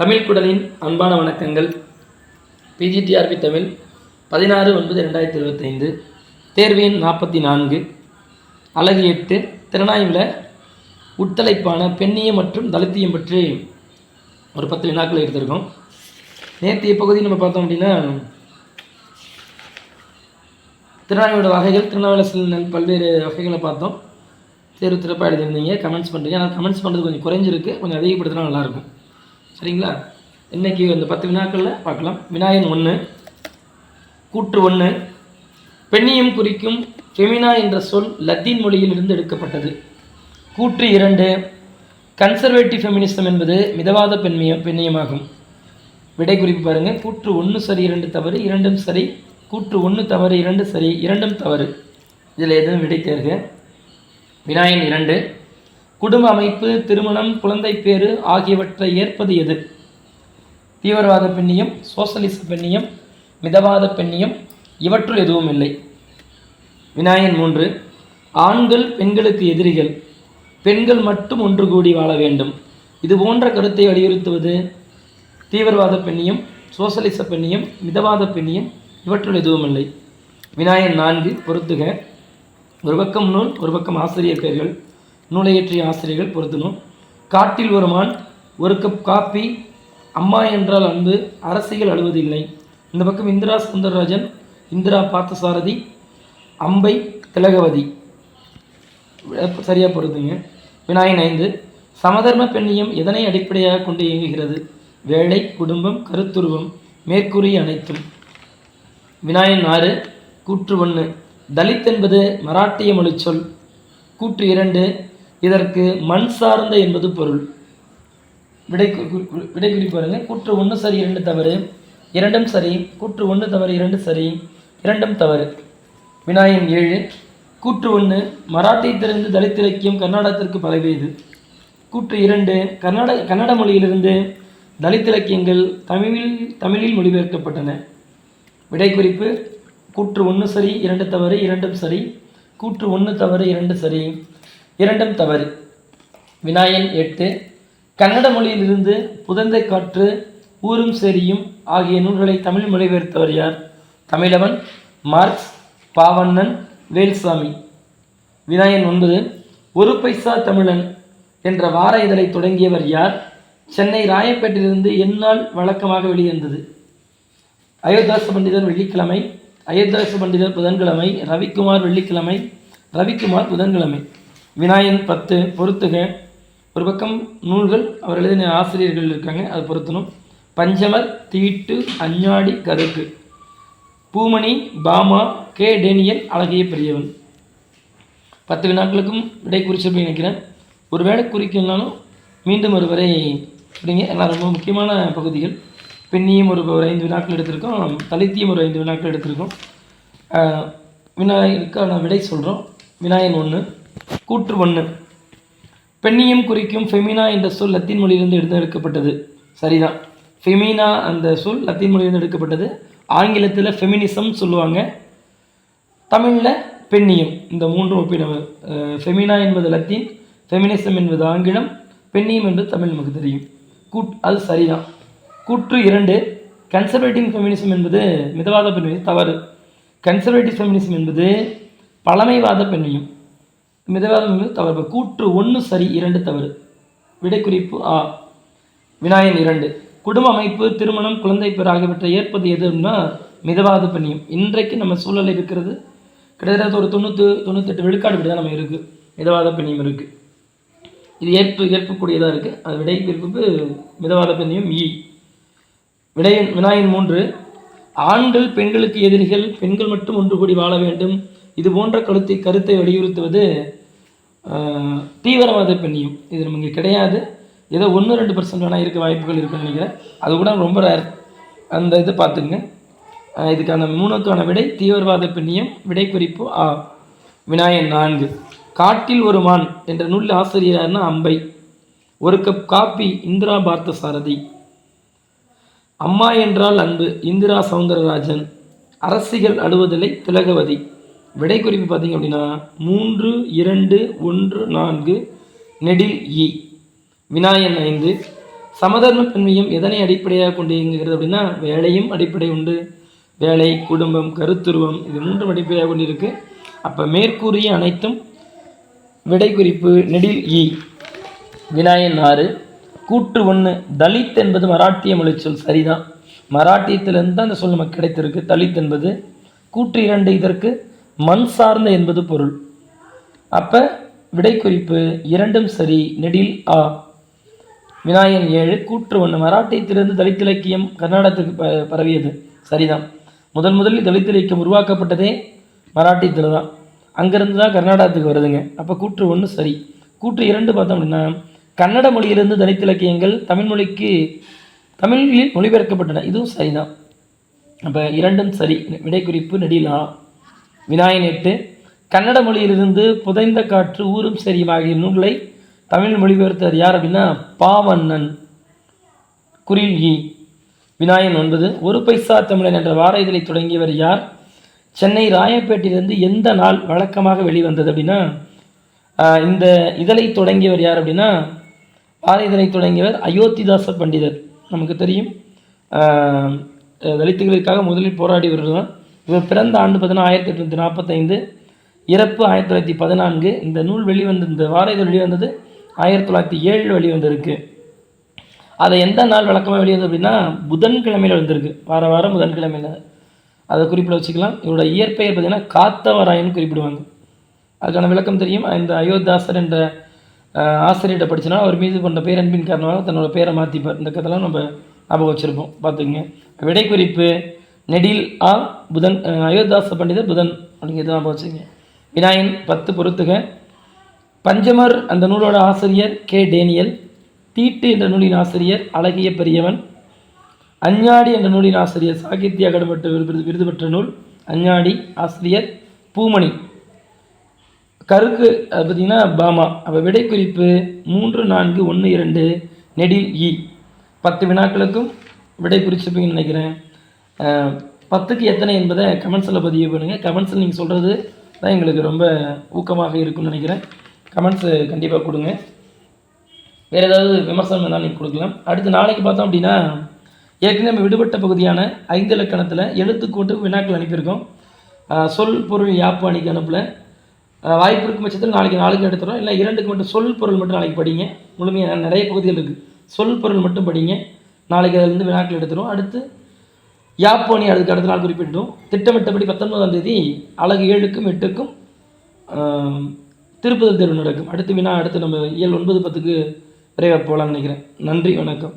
தமிழ் குடலின் அன்பான வணக்கங்கள். பிஜிடிஆர்பி தமிழ் பதினாறு ஒன்பது ரெண்டாயிரத்தி இருபத்தைந்து தேர்வு எண் நாற்பத்தி நான்கு அழகு எட்டு திறனாய்வில் உட்தலைப்பான பெண்ணியம் மற்றும் தலித்தியம் பற்றி ஒரு பத்து வினாக்கள் எடுத்திருக்கோம். நேற்றைய பகுதி நம்ம பார்த்தோம் அப்படின்னா திருநாவியோட வகைகள் திருநாவில் சில பல்வேறு வகைகளை பார்த்தோம். தேர்வு சிறப்பாக எழுதியிருந்தீங்க கமெண்ட்ஸ் பண்ணுறீங்க ஆனால் கமெண்ட்ஸ் பண்ணுறது கொஞ்சம் குறைஞ்சிருக்கு கொஞ்சம் அதிகப்படுத்தினா நல்லாயிருக்கும். சரிங்களா? இன்றைக்கி இந்த பத்து வினாக்களில் பார்க்கலாம். வினாயன் ஒன்று கூற்று ஒன்று பெண்ணியம் குறிக்கும் ஃபெமினா என்ற சொல் லத்தீன் மொழியிலிருந்து எடுக்கப்பட்டது. கூற்று இரண்டு கன்சர்வேட்டிவ் ஃபெமினிசம் என்பது மிதவாத பெண்ணியம் பெண்ணியமாகும். விடை குறிப்பு பாருங்கள் கூற்று ஒன்று சரி இரண்டு தவறு இரண்டும் சரி. கூற்று ஒன்று தவறு இரண்டு சரி இரண்டும் தவறு. இதில் எதுவும் விடை தேர்க. வினாயன் இரண்டு குடும்ப அமைப்பு திருமணம் குழந்தை பேறு ஆகியவற்றை ஏற்பது எது? தீவிரவாத பெண்ணியம் சோசலிச பெண்ணியம் மிதவாத பெண்ணியம் இவற்றுள் எதுவும் இல்லை. வினாயன் மூன்று ஆண்கள் பெண்களுக்கு எதிரிகள். பெண்கள் மட்டும் ஒன்று கூடி வாழ வேண்டும். இது போன்ற கருத்தை வலியுறுத்துவது தீவிரவாத பெண்ணியம் சோசலிச பெண்ணியம் மிதவாத பெண்ணியம் இவற்றுள் எதுவும் இல்லை. விநாயகன் நான்கு பொறுத்துக. ஒரு பக்கம் நூல் ஒரு பக்கம் ஆசிரியர் பெயர்கள். நூலையற்றிய ஆசிரியர்கள் பொருத்தணும். காட்டில் ஒரு மான் ஒரு கப் காப்பி அம்மா என்றால் அன்பு அரசியல் அழுவதில்லை. இந்த பக்கம் இந்திரா சுந்தரராஜன் இந்திரா பார்த்தசாரதி அம்பை திலகவதி. சரியாக பொருத்துங்க. விநாயகன் ஐந்து சமதர்ம பெண்ணியம் எதனை அடிப்படையாக கொண்டு இயங்குகிறது? வேலை குடும்பம் கருத்துருவம் மேற்கூறிய அனைத்தும். விநாயகன் ஆறு கூற்று ஒன்று. தலித் என்பது மராட்டிய மொழிச்சொல். கூற்று இரண்டு இதற்கு மண் சார்ந்த என்பது பொருள். விடை விடை குறிப்பு பாருங்கள் கூற்று ஒன்று சரி இரண்டு தவறு. இரண்டும் சரி. கூற்று ஒன்று தவறு இரண்டு சரி. இரண்டும் தவறு. வினாயன் ஏழு. கூற்று ஒன்று மராட்டியத்திலிருந்து தலித் இலக்கியம் கர்நாடகத்திற்கு பரவியது. கூற்று இரண்டு கர்நாடக கன்னட மொழியிலிருந்து தலித் இலக்கியங்கள் தமிழில் தமிழில் மொழிபெயர்க்கப்பட்டன. விடை குறிப்பு கூற்று ஒன்று சரி இரண்டு தவறு இரண்டும் சரி. கூற்று ஒன்று தவறு இரண்டு சரி. இரண்டும் தவறு. வினாயன் எட்டு கன்னட மொழியிலிருந்து புதந்தை காற்று ஊரும் செரியும் ஆகிய நூல்களை தமிழ் மொழிபெயர்த்தவர் யார்? தமிழவன் மார்க்ஸ் பாவண்ணன் வேல்சாமி. வினாயன் ஒன்பது ஒரு பைசா தமிழன் என்ற வார இதழை தொடங்கியவர் யார்? சென்னை ராயப்பேட்டிலிருந்து எந்நாள் வழக்கமாக வெளியிருந்தது அயோத்தாச பண்டிதர் வெள்ளிக்கிழமை அயோத்தாச பண்டிதர் புதன்கிழமை ரவிக்குமார் வெள்ளிக்கிழமை ரவிக்குமார் புதன்கிழமை. வினாயன் பத்து பொருத்துக. ஒரு பக்கம் நூல்கள் அவர் எழுதின ஆசிரியர்கள் இருக்காங்க அது பொருத்தணும். பஞ்சமர் தீட்டு அஞ்ஞாடி கருக்கு. பூமணி பாமா கே. டேனியல் அழகிய பெரியவன். பத்து வினாக்களுக்கும் விடை குறிச்சிருப்பேன் நினைக்கிறேன். ஒரு வேளை குறிக்கலனாலும் மீண்டும் ஒரு வரை அப்படிங்க எல்லாம் ரொம்ப முக்கியமான பகுதிகள். பெண்ணியும் ஒரு ஒரு ஐந்து வினாக்கள் எடுத்திருக்கோம். தலித்தியும் ஒரு ஐந்து வினாக்கள் எடுத்திருக்கோம். ஆஹ் நான் விடை சொல்கிறோம் வினாயன் ஒன்று கூற்று ஒன்று. பெண்ணியம் குறிக்கும் ஃபெமினா என்ற சொல் லத்தீன் மொழியிலிருந்து எடுத்தெடுக்கப்பட்டது. சரிதான். ஃபெமினா அந்த சொல் லத்தீன் மொழியிலிருந்து எடுக்கப்பட்டது. ஆங்கிலத்தில் ஃபெமினிசம் சொல்லுவாங்க. தமிழில் பெண்ணியம். இந்த மூன்று ஒப்பிடம் ஃபெமினா என்பது லத்தீன் ஃபெமினிசம் என்பது ஆங்கிலம் பெண்ணியம் என்பது தமிழ் நமக்கு தெரியும். கூட் அது சரிதான். கூற்று இரண்டு கன்சர்வேட்டிவ் ஃபெமினிசம் என்பது மிதவாத பெண்ணியம் தவறு. கன்சர்வேட்டிவ் ஃபெமினிசம் என்பது பழமைவாத பெண்ணியம். மிதவாதங்கள் தவறு கூற்று ஒன்று சரி இரண்டு தவறு. விடைக்குறிப்பு ஆ. வினாயன் இரண்டு. குடும்ப அமைப்பு திருமணம் குழந்தை பேர் ஆகியவற்றை ஏற்பது எதுன்னா மிதவாத பெண்ணியம் இன்றைக்கு நம்ம சூழல் இருக்கிறது கிட்டத்தட்ட ஒரு தொண்ணூற்று தொண்ணூத்தெட்டு விழுக்காடு விட தான் நம்ம இருக்குது மிதவாத பெண்ணியம் இருக்குது இது ஏற்பு ஏற்பக்கூடியதாக இருக்குது அது விடை குறிப்பு மிதவாத பெண்ணியம் இ. விடையன் வினாயன் மூன்று. ஆண்கள் பெண்களுக்கு எதிரிகள் பெண்கள் மட்டும் ஒன்று கூடி வாழ வேண்டும். இது போன்ற கருத்தை கருத்தை வலியுறுத்துவது தீவிரவாத பெண்ணியம். இது நமக்கு கிடையாது. ஏதோ ஒன்று ரெண்டு பர்சன்ட் வேணால் இருக்க வாய்ப்புகள் இருக்குன்னு நினைக்கிறேன். அது கூட ரொம்ப ரேர் அந்த இது பார்த்துங்க இதுக்கான மூணுக்கான விடை தீவிரவாத பெண்ணியம் விடை குறிப்பு ஆ விநாயகன் நான்கு. காட்டில் ஒரு மான் என்ற நூல் ஆசிரியர்னா அம்பை. ஒரு கப் காப்பி இந்திரா பார்த்த சாரதி அம்மா என்றால் அன்பு இந்திரா சவுந்தரராஜன். அரசிகள் அழுவதில்லை திலகவதி. விடை குறிப்பு பார்த்தீங்க அப்படின்னா மூன்று இரண்டு ஒன்று நான்கு நெடில் இ. வினாயன் ஐந்து. சமதர்ம பெண்மையும் எதனை அடிப்படையாக கொண்டு இயங்குகிறது அப்படின்னா வேலையும் அடிப்படை உண்டு. வேலை குடும்பம் கருத்துருவம் இது மூன்றும் அடிப்படையாக கொண்டு இருக்குது அப்போ மேற்கூறிய அனைத்தும் விடை குறிப்பு நெடில் இ. வினாயன் ஆறு. கூற்று ஒன்று தலித் என்பது மராட்டிய மொழிச்சொல் சரிதான். மராட்டியத்திலிருந்து தான் அந்த சொல் நமக்கு கிடைத்திருக்கு. தலித் என்பது கூற்று இரண்டு இதற்கு மண் சார்ந்த என்பது பொருள். அப்போ விடை குறிப்பு இரண்டும் சரி நெடில் ஆ. விநாயகன் ஏழு கூற்று ஒன்று. மராட்டியத்திலிருந்து தலித் இலக்கியம் கர்நாடகத்துக்கு ப பரவியது. சரிதான். முதன் முதலில் தலித் இலக்கியம் உருவாக்கப்பட்டதே மராட்டியத்தில் தான் அங்கேருந்து தான் கர்நாடகத்துக்கு வருதுங்க. அப்போ கூற்று ஒன்று சரி. கூற்று இரண்டு பார்த்தோம் அப்படின்னா கன்னட மொழியிலிருந்து தலித் இலக்கியங்கள் தமிழ் மொழிக்கு தமிழில் மொழிபெயர்க்கப்பட்டன. இதுவும் சரிதான். அப்போ இரண்டும் சரி. விடை குறிப்பு நெடிலா வினாயன் எட்டு கன்னட மொழியிலிருந்து புதைந்த காற்று ஊரும் சரியும் ஆகிய நூல்களை தமிழ் மொழிபெயர்த்தவர் யார் அப்படின்னா பாவண்ணன். குரில்கி விநாயகன் வினாயன் ஒன்பது ஒரு பைசா தமிழன் என்ற வார இதழை தொடங்கியவர் யார்? சென்னை ராயப்பேட்டையிலிருந்து எந்த நாள் வழக்கமாக வெளிவந்தது அப்படின்னா இந்த இதழை தொடங்கியவர் யார் அப்படின்னா வார இதழை தொடங்கியவர் அயோத்திதாச பண்டிதர். நமக்கு தெரியும். தலித்துகளுக்காக முதலில் போராடியவர் தான். இவர் பிறந்த ஆண்டு பார்த்தீங்கன்னா ஆயிரத்தி எட்நூற்றி நாற்பத்தைந்து இறப்பு ஆயிரத்தி தொள்ளாயிரத்தி பதினான்கு. இந்த நூல் வெளிவந்து இந்த வார இதழ் வெளிவந்தது ஆயிரத்தி தொள்ளாயிரத்தி ஏழில் வெளிவந்திருக்கு. அதை எந்த நாள் வழக்கமாக வெளியது அப்படின்னா புதன்கிழமையில் வந்திருக்கு. வார வாரம் புதன்கிழமையில். அதை குறிப்பிட வச்சுக்கலாம். இவரோட இயற்பெயர் பார்த்திங்கன்னா காத்தவராயன் குறிப்பிடுவாங்க. அதுக்கான விளக்கம் தெரியும். இந்த அயோத்தாசர் என்ற ஆசிரியர்கிட்ட படிச்சனா அவர் மீது கொண்ட பேரன்பின் காரணமாக தன்னோட பேரை மாற்றிப்பார் இந்த கதைலாம் நம்ம ஞாபகம் வச்சுருப்போம். பார்த்துக்குங்க. விடை குறிப்பு நெடில் ஆ புதன் அயோத்தாச பண்டிதர் புதன் அப்படிங்கிறது நான் வச்சுங்க விநாயகன் பத்து பொறுத்துக பஞ்சமர் அந்த நூலோட ஆசிரியர் கே. டேனியல். தீட்டு என்ற நூலின் ஆசிரியர் அழகிய பெரியவன். அஞ்ஞாடி என்ற நூலின் ஆசிரியர் சாகித்ய அகாடமி விருது விருது பெற்ற நூல். அஞ்ஞாடி ஆசிரியர் பூமணி. கருக்கு அது பார்த்தீங்கன்னா பாமா. அப்போ விடை குறிப்பு மூன்று நான்கு ஒன்று இரண்டு நெடில் இ. பத்து வினாக்களுக்கும் விடை குறிச்சிருப்பீங்கன்னு நினைக்கிறேன். பத்துக்கு எத்தனை என்பதை கமெண்ட்ஸில் பதிவு பண்ணுங்கள் கமெண்ட்ஸில் நீங்கள் சொல்கிறது தான் எங்களுக்கு ரொம்ப ஊக்கமாக இருக்கும்னு நினைக்கிறேன். கமெண்ட்ஸு கண்டிப்பாக கொடுங்க. வேறு ஏதாவது விமர்சனம் வேணாலும் நீங்கள் கொடுக்கலாம். அடுத்து நாளைக்கு பார்த்தோம் அப்படின்னா ஏற்கனவே விடுபட்ட பகுதியான ஐந்து இலக்கணத்தில் எழுத்துக்கூட்டு வினாக்கள் அனுப்பியிருக்கோம். சொல் பொருள் யாப்பு அன்னைக்கு அனுப்பல. வாய்ப்பு இருக்கும் பட்சத்தில் நாளைக்கு நாளைக்கு எடுத்துகிறோம் இல்லை இரண்டுக்கு மட்டும் சொல் பொருள் மட்டும் நாளைக்கு படிங்க. முழுமையாக நிறைய பகுதிகள் இருக்குது சொல் பொருள் மட்டும் படிங்க. நாளைக்கு அதிலிருந்து வினாக்கள் எடுத்துரும் அடுத்து யாப்போனி அதுக்கு அடுத்த நாள் குறிப்பிட்டோம். திட்டமிட்டபடி பத்தொன்பதாம் தேதி அழகு ஏழுக்கும் எட்டுக்கும் ஆஹ் திருப்புதல் தேர்வு நடக்கும். அடுத்து வினா அடுத்து நம்ம இயல் ஒன்பது பத்துக்கு விரைவாக போகலான்னு நினைக்கிறேன். நன்றி வணக்கம்.